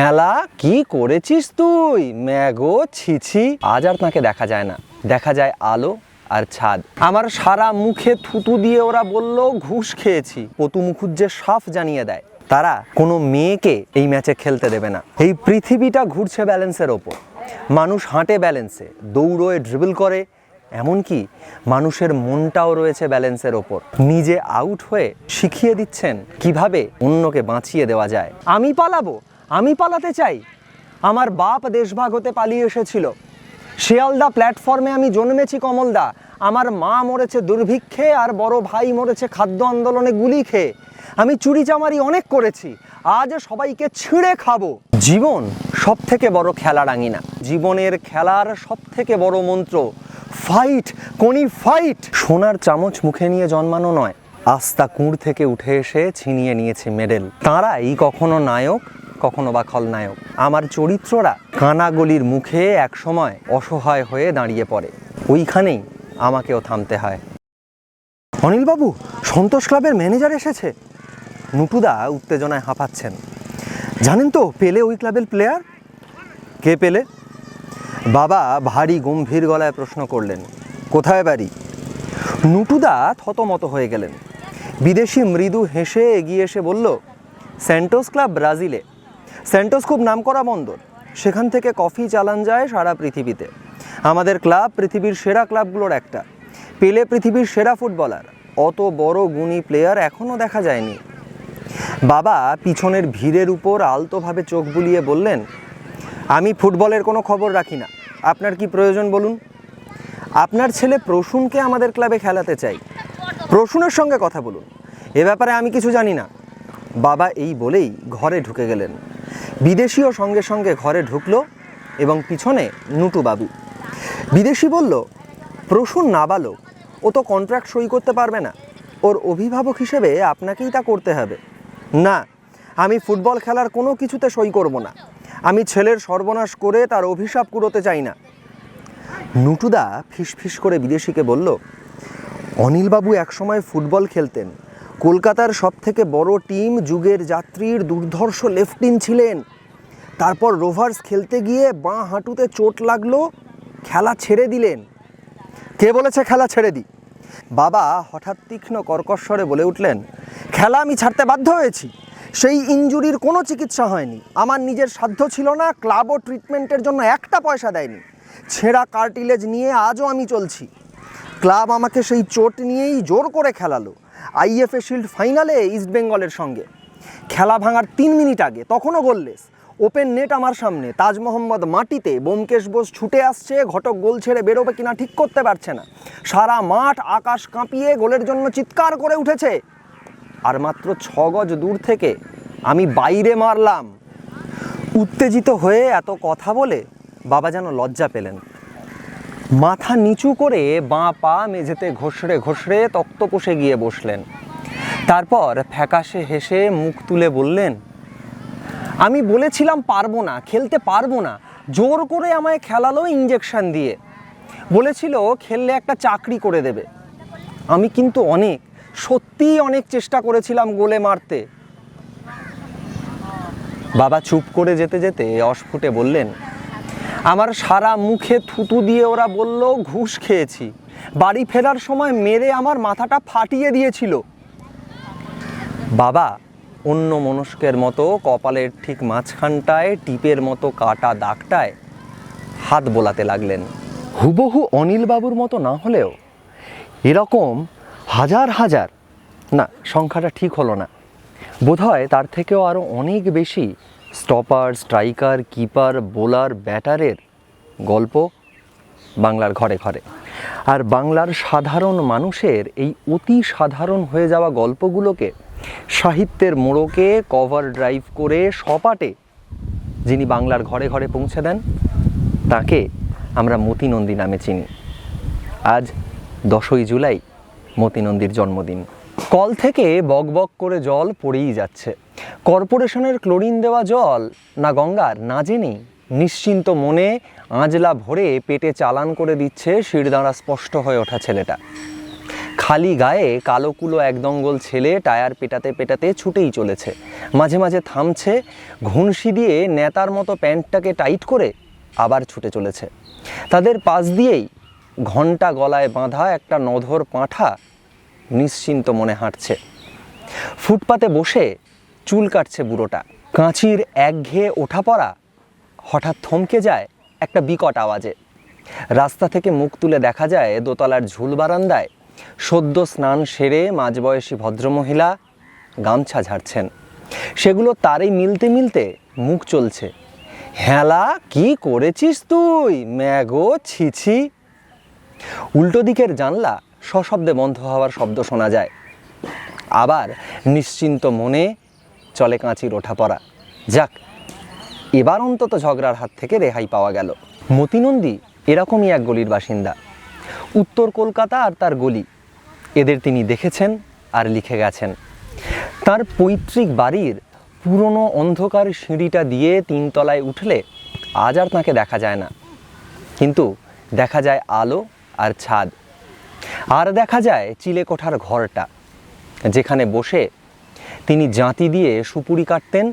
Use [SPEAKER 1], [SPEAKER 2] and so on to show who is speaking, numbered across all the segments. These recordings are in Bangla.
[SPEAKER 1] খেলা, কি করেছিস তুই? ম্যাগো, ছিছি। আজ আর তাকে দেখা যায় না। দেখা যায় আলো আর ছাদ। আমার সারা মুখে থুতু দিয়ে ওরা বলল, ঘুষ খেয়েছি। পতু মুখুজ্জে সাফ জানিয়ে দেয়, তারা কোনো মেয়েকে এই ম্যাচে খেলতে দেবে না। এই পৃথিবীটা ঘুরছে ব্যালেন্সের ওপর। মানুষ হাঁটে ব্যালেন্সে, দৌড়োয় ড্রিবল করে। এমনকি মানুষের মনটাও রয়েছে ব্যালেন্সের ওপর। নিজে আউট হয়ে শিখিয়ে দিচ্ছেন কীভাবে অন্যকে বাঁচিয়ে দেওয়া যায়। আমি পালাবো। আমি পালাতে চাই। আমার বাপ দেশভাগ হতে পালিয়ে এসেছিল। শিয়ালদা প্ল্যাটফর্মে আমি জন্মেছি কমলদা। আমার মা মরেছে দুর্ভিক্ষে আর বড় ভাই মরেছে খাদ্য আন্দোলনে গুলি খেয়ে। আমি চুরি চামারি অনেক করেছি। আজ সবাইকে ছিঁড়ে খাব। জীবন সব থেকে বড় খেলা রাঙিনা জীবনের খেলার সব থেকে বড় মন্ত্র, ফাইট, কোনি ফাইট! সোনার চামচ মুখে নিয়ে জন্মানো নয়। আস্তা কুঁড় থেকে উঠে এসে ছিনিয়ে নিয়েছে মেডেল। তাঁরাই কখনো নায়ক কখনো বা খলনায়ক। আমার চরিত্ররা কানাগলির মুখে একসময় অসহায় হয়ে দাঁড়িয়ে পড়ে। ওইখানেই আমাকেও থামতে হয়। অনিলবাবু, সন্তোষ ক্লাবের ম্যানেজার এসেছে। নুটুদা উত্তেজনায় হাঁপাচ্ছেন। জানেন তো পেলে ওই ক্লাবের প্লেয়ার? কে পেলে? বাবা ভারী গম্ভীর গলায় প্রশ্ন করলেন, কোথায় বাড়ি? নুটুদা থতমত হয়ে গেলেন। বিদেশি মৃদু হেসে এগিয়ে এসে বলল, স্যান্টোস ক্লাব ব্রাজিলে। স্যান্টোস খুব নামকরা বন্দর সেখান থেকে কফি চালান যায় সারা পৃথিবীতে। আমাদের ক্লাব পৃথিবীর সেরা ক্লাবগুলোর একটা। পেলে পৃথিবীর সেরা ফুটবলার। অত বড় গুণী প্লেয়ার এখনও দেখা যায়নি। বাবা পিছনের ভিড়ের উপর আলতোভাবে চোখ বুলিয়ে বললেন, আমি ফুটবলের কোনো খবর রাখি না। আপনার কি প্রয়োজন বলুন? আপনার ছেলে প্রসূনকে আমাদের ক্লাবে খেলাতে চাই। প্রসূনের সঙ্গে কথা বলুন। এ ব্যাপারে আমি কিছু জানি না। বাবা এই বলেই ঘরে ঢুকে গেলেন। বিদেশিও সঙ্গে সঙ্গে ঘরে ঢুকলো এবং পিছনে নুটু বাবু। বিদেশি বলল, প্রসূন নাবালক, ও তো কন্ট্রাক্ট সই করতে পারবে না। ওর অভিভাবক হিসেবে আপনাকেই তা করতে হবে। না, আমি ফুটবল খেলার কোনো কিছুতে সই করব না। আমি ছেলের সর্বনাশ করে তার অভিশাপ কুড়োতে চাই না। নুটুদা ফিসফিস করে বিদেশিকে বলল, অনিলবাবু একসময় ফুটবল খেলতেন। কলকাতার সব থেকে বড় টিম যুগের যাত্রীর দুর্ধর্ষ লেফটিন ছিলেন। তারপর রোভার্স খেলতে গিয়ে বাঁ হাঁটুতে চোট লাগল, খেলা ছেড়ে দিলেন। কে বলেছে খেলা ছেড়ে দি? বাবা হঠাৎ তীক্ষ্ণ কর্কশ্বরে বলে উঠলেন, খেলা আমি ছাড়তে বাধ্য হয়েছি। সেই ইনজুরির কোনো চিকিৎসা হয়নি। আমার নিজের সাধ্য ছিল না, ক্লাবও ট্রিটমেন্টের জন্য একটা পয়সা দেয়নি। ছেঁড়া কার্টিলেজ নিয়ে আজও আমি চলছি। ক্লাব আমাকে সেই চোট নিয়েই জোর করে খেলালো। আইএফএ শিল্ড ফাইনালে ইস্টবেঙ্গলের সঙ্গে। খেলা ভাঙার তিন মিনিট আগে তখনও গোললেস। ওপেন নেট আমার সামনে। তাজ মোহাম্মদ মাটিতে বোমকেশ বোস ছুটে আসছে। ঘটক গোল ছেড়ে বেরোবে কিনা ঠিক করতে পারছে না। সারা মাঠ আকাশ কাঁপিয়ে গোলের জন্য চিৎকার করে উঠেছে। আর মাত্র ছ গজ দূর থেকে আমি বাইরে মারলাম। উত্তেজিত হয়ে এত কথা বলে বাবা যেন লজ্জা পেলেন। মাথা নিচু করে বাঁ পা মেঝেতে ঘষড়ে ঘষড়ে তক্ত তক্তপোষে গিয়ে বসলেন। তারপর ফ্যাকাশে হেসে মুখ তুলে বললেন, আমি বলেছিলাম পারব না, খেলতে পারব না, জোর করে আমায় খেলালো ইঞ্জেকশন দিয়ে। বলেছিল খেললে একটা চাকরি করে দেবে। আমি কিন্তু অনেক, সত্যিই অনেক চেষ্টা করেছিলাম গোলে মারতে। বাবা চুপ করে যেতে যেতে অস্ফুটে বললেন আমার সারা মুখে থুতু দিয়ে ওরা বলল, ঘুষ খেয়েছি। বাড়ি ফেরার সময় মেরে আমার মাথাটা ফাটিয়ে দিয়েছিল। বাবা, অন্য মনস্কের মতো কপালের ঠিক মাঝখানটায়, টিপের মতো কাটা দাগটায় হাত বোলাতে লাগলেন। হুবহু অনিলবাবুর মতো না হলেও এরকম হাজার হাজার, না, সংখ্যাটা ঠিক হলো না। বোধহয় তার থেকেও আরও অনেক বেশি স্টপার স্ট্রাইকার কিপার বোলার ব্যাটারের গল্প বাংলার ঘরে ঘরে। আর বাংলার সাধারণ মানুষের এই অতি সাধারণ হয়ে যাওয়া গল্পগুলোকে, সাহিত্যের মোড়কে কভার ড্রাইভ করে সপাটে যিনি বাংলার ঘরে ঘরে পৌঁছে দেন, তাকে আমরা মতিনন্দী নামে চিনি। আজ দশই জুলাই মতিনন্দীর জন্মদিন। কল থেকে বকবক করে জল পড়েই যাচ্ছে। কর্পোরেশনের ক্লোরিন দেওয়া জল না গঙ্গার, না জেনেই। নিশ্চিন্ত মনে আঁজলা ভরে পেটে চালান করে দিচ্ছে শিরদাঁড়া স্পষ্ট হয়ে ওঠা ছেলেটা। খালি গায়ে কালো কুলো একদঙ্গল ছেলে টায়ার পেটাতে পেটাতে ছুটেই চলেছে। মাঝে মাঝে থামছে ঘুনসি দিয়ে নেতার মতো প্যান্টটাকে টাইট করে আবার ছুটে চলেছে। তাদের পাশ দিয়েই ঘণ্টা গলায় বাঁধা একটা নধর পাঁঠা নিশ্চিন্ত মনে হাঁটছে। ফুটপাতে বসে চুল কাটছে বুড়োটা। কাঁচির একঘেয়ে ওঠা পড়া হঠাৎ থমকে যায় একটা বিকট আওয়াজে। রাস্তা থেকে মুখ তুলে দেখা যায় দোতলার ঝুল বারান্দায় সদ্য স্নান সেরে মাঝবয়সী ভদ্রমহিলা গামছা ঝাড়ছেন। সেগুলো তারই মিলতে মিলতে মুখ চলছে। হেলা, কি করেছিস তুই? ম্যাগো ছিছি উল্টো দিকের জানলা সশব্দে বন্ধ হওয়ার শব্দ শোনা যায়। আবার নিশ্চিন্ত মনে চলে কাঁচির ওঠা পড়া। যাক, এবার অন্তত ঝগড়ার হাত থেকে রেহাই পাওয়া গেল। মতিনন্দী এরকমই এক গলির বাসিন্দা। উত্তর কলকাতা আর তার গলি। এদের তিনি দেখেছেন আর লিখে গেছেন। তার পৈতৃক বাড়ির পুরনো অন্ধকার সিঁড়িটা দিয়ে তিনতলায় উঠলে আজ আর তাকে দেখা যায় না। কিন্তু দেখা যায় আলো আর ছাদ। আর দেখা যায় চিলেকোঠার ঘরটা, যেখানে বসে তিনি জাঁতি দিয়ে সুপুরি কাটতেন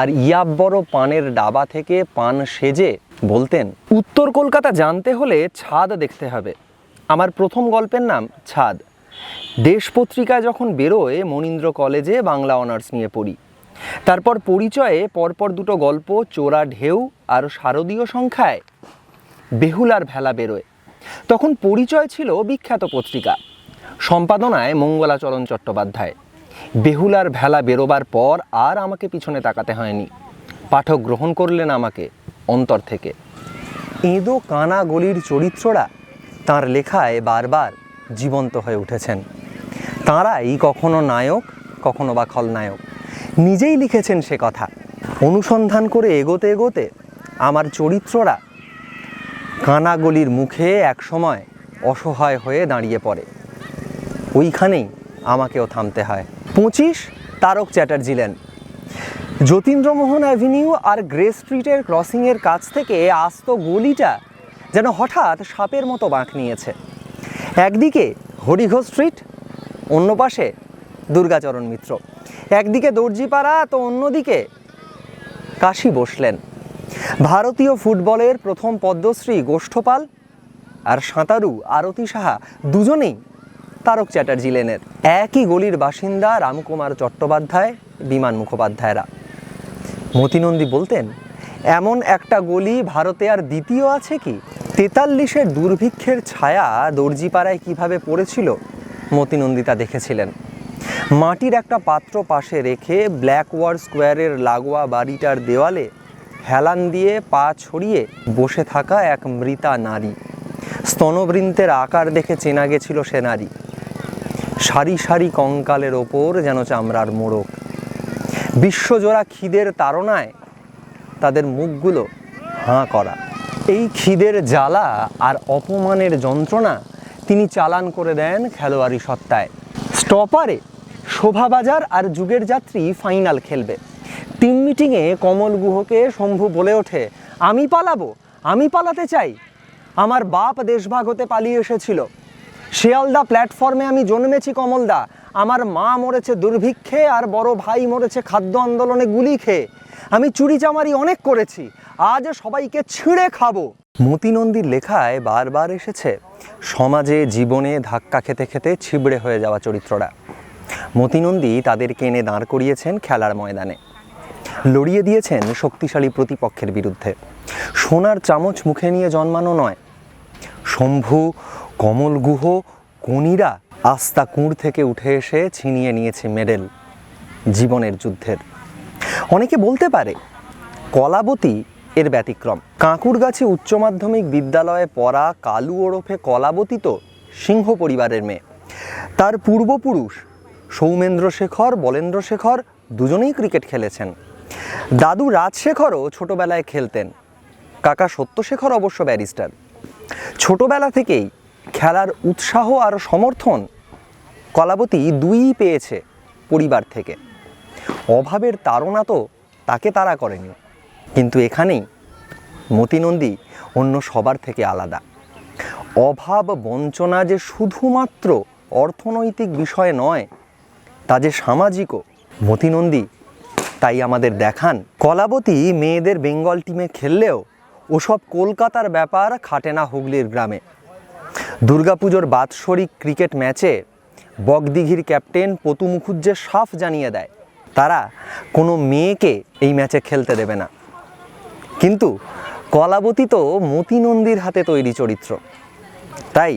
[SPEAKER 1] আর ইয়াব বড় পানের ডাবা থেকে পান সেজে বলতেন, উত্তর কলকাতা জানতে হলে ছাদ দেখতে হবে। আমার প্রথম গল্পের নাম ছাদ। দেশ পত্রিকা যখন বেরোয় মনীন্দ্র কলেজে বাংলা অনার্স নিয়ে পড়ি। তারপর পরিচয়ে পরপর দুটো গল্প, চোরা ঢেউ আর শারদীয় সংখ্যায় বেহুলার ভেলা বেরোয়। তখন পরিচয় ছিল বিখ্যাত পত্রিকা। সম্পাদনায় মঙ্গলাচরণ চট্টোপাধ্যায়। বেহুলার ভেলা বেরোবার পর আর আমাকে পিছনে তাকাতে হয়নি। পাঠক গ্রহণ করলেন আমাকে, অন্তর থেকে। এঁদো কানা গলির চরিত্ররা তার লেখায় বারবার জীবন্ত হয়ে উঠেছেন। তাঁরাই কখনো নায়ক, কখনো বা খলনায়ক। নিজেই লিখেছেন সে কথা। অনুসন্ধান করে এগোতে এগোতে আমার চরিত্ররা কানাগলির মুখে একসময় অসহায় হয়ে দাঁড়িয়ে পড়ে। ওইখানেই আমাকেও থামতে হয়। পঁচিশ তারক চ্যাটার্জি লেন। যতীন্দ্রমোহন অ্যাভিনিউ আর গ্রে স্ট্রিটের ক্রসিংয়ের কাছ থেকে আস্ত গলিটা যেন হঠাৎ সাপের মতো বাঁক নিয়েছে। একদিকে হরিঘোষ স্ট্রিট, অন্য পাশে দুর্গাচরণ মিত্র। একদিকে দর্জিপাড়া, তো অন্যদিকে কাশী বসলেন ভারতীয় ফুটবলের প্রথম পদ্মশ্রী গোষ্ঠপাল আর সাঁতারু আরতি সাহা দুজনেই তারক চ্যাটার্জি লেনের। একই গলির বাসিন্দা রামকুমার চট্টোপাধ্যায়, বিমান মুখোপাধ্যায়রা। মতিনন্দী বলতেন, এমন একটা গলি ভারতে আর দ্বিতীয় আছে কি? তেতাল্লিশের দুর্ভিক্ষের ছায়া দর্জিপাড়ায় কীভাবে পড়েছিল? মতিনন্দী তা দেখেছিলেন। মাটির একটা পাত্র পাশে রেখে ব্ল্যাকওয়ার স্কোয়ারের লাগোয়া বাড়িটার দেওয়ালে হেলান দিয়ে পা ছড়িয়ে বসে থাকা এক মৃতা নারী। স্তনবৃন্তের আকার দেখে চেনা গেছিল সে নারী। সারি সারি কঙ্কালের ওপর যেন চামড়ার মোড়ক। বিশ্বজোড়া খিদের তাড়নায় তাদের মুখগুলো হাঁ করা। এই খিদের জ্বালা আর অপমানের যন্ত্রণা তিনি চালান করে দেন খেলোয়াড়ি সত্তায়। স্টপারে, শোভাবাজার আর যুগের যাত্রী ফাইনাল খেলবে। টিম মিটিংয়ে কমল গুহকে শম্ভু বলে ওঠে, আমি পালাবো, আমি পালাতে চাই। আমার বাপ দেশভাগ হতে পালিয়ে এসেছিল। শিয়ালদা প্ল্যাটফর্মে আমি জন্মেছি কমলদা আমার মা মরেছে দুর্ভিক্ষে, আর বড় ভাই মরেছে খাদ্য আন্দোলনে গুলি খেয়ে। আমি চুরি চামারি অনেক করেছি, আজ সবাইকে ছিঁড়ে খাব। মতিনন্দীর লেখায় বারবার এসেছে, সমাজে জীবনে ধাক্কা খেতে খেতে ছিবড়ে হয়ে যাওয়া চরিত্ররা। মতিনন্দী তাদেরকে এনে দাঁড় করিয়েছেন খেলার ময়দানে। লড়িয়ে দিয়েছেন শক্তিশালী প্রতিপক্ষের বিরুদ্ধে। সোনার চামচ মুখে নিয়ে জন্মানো নয়। শম্ভু, কমল গুহ কনিরা আস্তা কুঁড় থেকে উঠে এসে ছিনিয়ে নিয়েছে মেডেল জীবনের যুদ্ধের। অনেকে বলতে পারে, কলাবতী এর ব্যতিক্রম। কাঁকুরগাছি উচ্চ মাধ্যমিক বিদ্যালয়ে পড়া কালু ওরফে কলাবতী তো সিংহ পরিবারের মেয়ে। তার পূর্বপুরুষ সৌমেন্দ্র শেখর, বলেন্দ্র শেখর দুজনেই ক্রিকেট খেলেছেন। দাদু রাজশেখরও ছোটবেলায় খেলতেন। কাকা সত্যশেখর অবশ্য ব্যারিস্টার। ছোটবেলা থেকেই খেলার উৎসাহ আর সমর্থন কলাবতী দুইই পেয়েছে পরিবার থেকে। অভাবের তাড়না তো তাকে তারা করেনি। কিন্তু এখানেই মতিনন্দী অন্য সবার থেকে আলাদা। অভাব বঞ্চনা যে শুধুমাত্র অর্থনৈতিক বিষয় নয়, তা যে সামাজিকও, মতিনন্দী তাই আমাদের দেখান। কলাবতী মেয়েদের বেঙ্গল টিমে খেললেও ওসব কলকাতার ব্যাপার খাটে না হুগলির গ্রামে। দুর্গাপুজোর বাৎসরিক ক্রিকেট ম্যাচে বগদিঘির ক্যাপ্টেন পতু মুখুজ্জে সাফ জানিয়ে দেয়, তারা কোনো মেয়েকে এই ম্যাচে খেলতে দেবে না। কিন্তু কলাবতী তো মতিনন্দীর হাতে তৈরি চরিত্র। তাই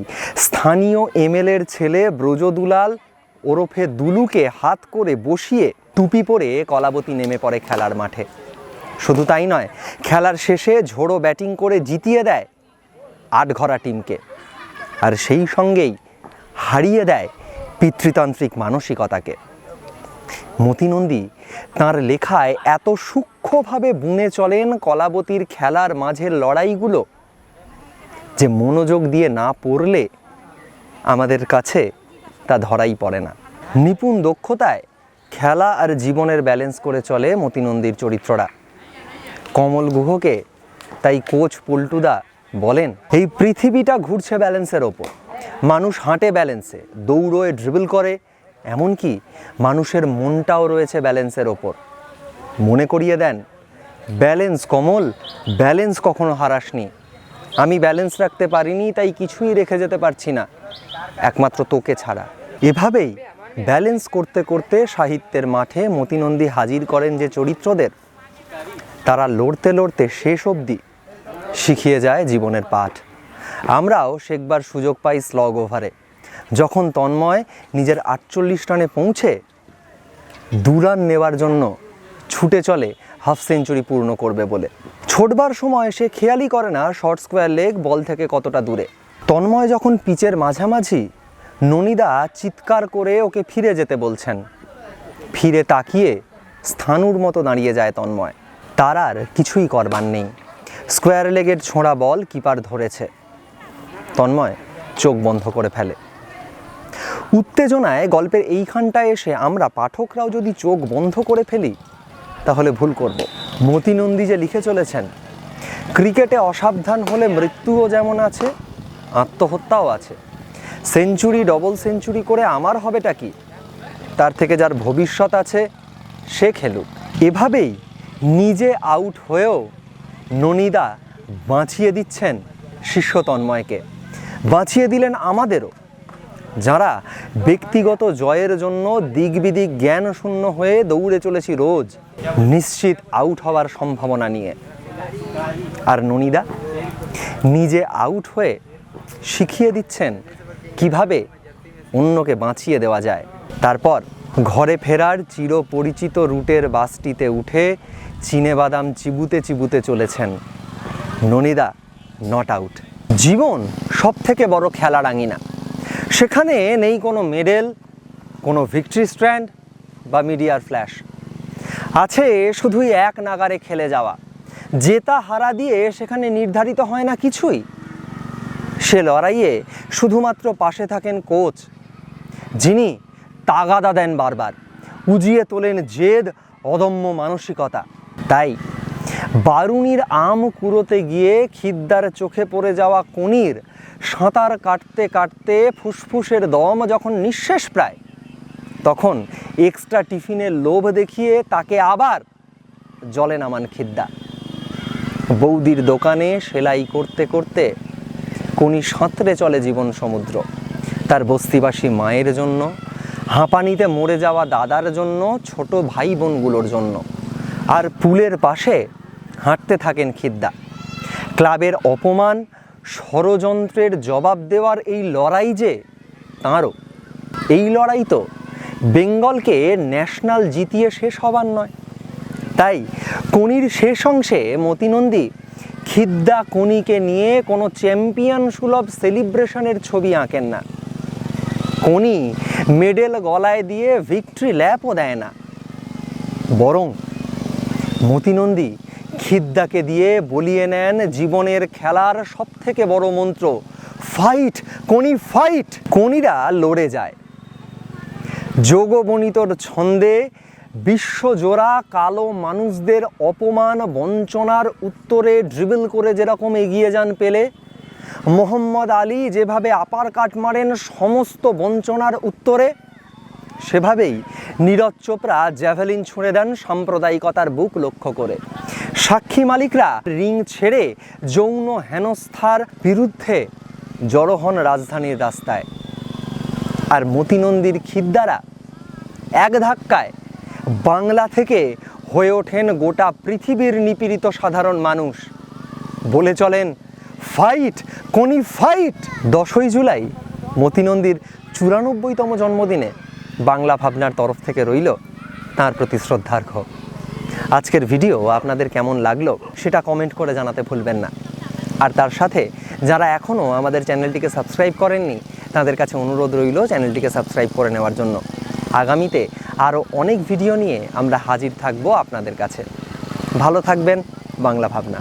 [SPEAKER 1] স্থানীয় এমএলএর ছেলে ব্রজদুলাল ওরফে দুলুকে হাত করে বসিয়ে টুপি পরে কলাবতী নেমে পড়ে খেলার মাঠে। শুধু তাই নয়, খেলার শেষে ঝোড়ো ব্যাটিং করে জিতিয়ে দেয় আটঘরা টিমকে। আর সেই সঙ্গেই হারিয়ে দেয় পিতৃতান্ত্রিক মানসিকতাকে। মতিনন্দী তার লেখায় এত সূক্ষ্মভাবে বুনে চলেন কলাবতীর খেলার মাঝের লড়াইগুলো যে মনোযোগ দিয়ে না পড়লে আমাদের কাছে তা ধরাই পড়ে না। নিপুণ দক্ষতায় খেলা আর জীবনের ব্যালেন্স করে চলে মতিনন্দীর চরিত্ররা। কমল গুহকে তাই কোচ পল্টুদা বলেন, এই পৃথিবীটা ঘুরছে ব্যালেন্সের ওপর। মানুষ হাঁটে ব্যালেন্সে দৌড়োয় ড্রিবল করে। এমনকি মানুষের মনটাও রয়েছে ব্যালেন্সের ওপর। মনে করিয়ে দেন ব্যালেন্স কমল ব্যালেন্স কখনো হারাসনি। আমি ব্যালেন্স রাখতে পারিনি, তাই কিছুই রেখে যেতে পারছি না। একমাত্র তোকে ছাড়া। এভাবেই ব্যালেন্স করতে করতে সাহিত্যের মাঠে মতিনন্দী হাজির করেন যে চরিত্রদের। তারা লড়তে লড়তে শেষ অবধি শিখিয়ে যায় জীবনের পাঠ। আমরাও শেখবার সুযোগ পাই স্লগ ওভারে যখন তন্ময় নিজের আটচল্লিশ রানে পৌঁছে, দু রান নেওয়ার জন্য ছুটে চলে হাফ সেঞ্চুরি পূর্ণ করবে বলে। ছোটবার সময় সে খেয়ালই করে না শর্ট স্কোয়ার লেগ বল থেকে কতটা দূরে। তন্ময় যখন পিচের মাঝামাঝি ননিদা চিৎকার করে ওকে ফিরে যেতে বলছেন। ফিরে তাকিয়ে স্থানুর মতো দাঁড়িয়ে যায় তন্ময়। তার আর কিছুই করবার নেই। স্কোয়ার লেগের ছোঁড়া বল কিপার ধরেছে। তন্ময় চোখ বন্ধ করে ফেলে। উত্তেজনায় গল্পের এইখানটায় এসে আমরা পাঠকরাও যদি চোখ বন্ধ করে ফেলি, তাহলে ভুল করব। মতিনন্দী যে লিখে চলেছেন, ক্রিকেটে অসাবধান হলে মৃত্যুও যেমন আছে, আত্মহত্যাও আছে। সেঞ্চুরি ডবল সেঞ্চুরি করে আমার হবেটা কি? তার থেকে যার ভবিষ্যৎ আছে, সে খেলুক। এভাবেই নিজে আউট হয়েও ননিদা বাঁচিয়ে দিচ্ছেন শিষ্য তন্ময়কে। বাঁচিয়ে দিলেন আমাদেরও। যারা ব্যক্তিগত জয়ের জন্য দিক বিদিক জ্ঞান শূন্য হয়ে দৌড়ে চলেছি রোজ, নিশ্চিত আউট হওয়ার সম্ভাবনা নিয়ে। আর ননিদা, নিজে আউট হয়ে শিখিয়ে দিচ্ছেন কীভাবে অন্যকে বাঁচিয়ে দেওয়া যায়। তারপর ঘরে ফেরার চিরপরিচিত রুটের বাসটিতে উঠে চিনে বাদাম চিবুতে চিবুতে চলেছেন। ননিদা নট আউট জীবন সব থেকে বড় খেলা রাঙিনা সেখানে নেই কোনো মেডেল কোনো ভিক্টরি স্ট্র্যান্ড বা মিডিয়ার ফ্ল্যাশ আছে শুধুই এক নাগারে খেলে যাওয়া। জেতা হারা দিয়ে সেখানে নির্ধারিত হয় না কিছুই। সে লড়াইয়ে শুধুমাত্র পাশে থাকেন কোচ, যিনি তাগাদা দেন বারবার, উজিয়ে তোলেন জেদ, অদম্য মানসিকতা। তাই বারুনির আম কুড়োতে গিয়ে খিদ্দার চোখে পড়ে যাওয়া কনির সাঁতার কাটতে কাটতে ফুসফুসের দম যখন নিঃশেষ প্রায়, তখন এক্সট্রা টিফিনের লোভ দেখিয়ে তাকে আবার জলে নামান খিদ্দা। বৌদির দোকানে সেলাই করতে করতে কোনি সাঁতরে চলে জীবন সমুদ্র। তার বস্তিবাসী মায়ের জন্য, হাঁপানিতে মরে যাওয়া দাদার জন্য, ছোট ভাই বোনগুলোর জন্য। আর পুলের পাশে হাঁটতে থাকেন খিদ্দা। ক্লাবের অপমান, ষড়যন্ত্রের জবাব দেওয়ার এই লড়াই যে তাঁরও, এই লড়াই তো বেঙ্গলকে ন্যাশনাল জিতিয়ে শেষ হবার নয়। তাই কনির শেষ অংশে মতিনন্দী খিদ্দা কনিকে নিয়ে কোনো চ্যাম্পিয়ন সুলভ সেলিব্রেশনের ছবি আঁকেন না। কনি মেডেল গলায় দিয়ে ভিক্টরি ল্যাপও দেয় না। বরং মতিনন্দী খিদ্দাকে দিয়ে বলিয়ে নেন জীবনের খেলার সব থেকে বড় মন্ত্র, ফাইট, কোনি, ফাইট! কোনিরা লড়ে যায়। যোগবণিতর ছন্দে বিশ্বজোড়া কালো মানুষদের অপমান বঞ্চনার উত্তরে ড্রিবল করে যেরকম এগিয়ে যান পেলে, মোহাম্মদ আলী যেভাবে আপার কাট মারেন সমস্ত বঞ্চনার উত্তরে, সেভাবেই নীরজ চোপড়া জ্যাভেলিন ছুঁড়ে দেন সাম্প্রদায়িকতার বুক লক্ষ্য করে। সাক্ষী মালিকরা রিং ছেড়ে যৌন হেনস্থার বিরুদ্ধে জড়ো হন রাজধানীর রাস্তায়। আর মতিনন্দীর খিদ্দারা এক ধাক্কায় বাংলা থেকে হয়ে ওঠেন গোটা পৃথিবীর নিপীড়িত সাধারণ মানুষ। বলে চলেন ফাইট কোনি ফাইট দশই জুলাই, মতিনন্দীর চুরানব্বইতম জন্মদিনে বাংলা ভাবনার তরফ থেকে রইল তার প্রতি শ্রদ্ধার্ঘ আজকের ভিডিও আপনাদের কেমন লাগল সেটা কমেন্ট করে জানাতে ভুলবেন না। আর তার সাথে যারা এখনও আমাদের চ্যানেলটিকে সাবস্ক্রাইব করেননি, তাদের কাছে অনুরোধ রইল চ্যানেলটিকে সাবস্ক্রাইব করে নেওয়ার জন্য। আগামীতে আরও অনেক ভিডিও নিয়ে আমরা হাজির থাকব আপনাদের কাছে। ভালো থাকবেন বাংলা ভাবনা।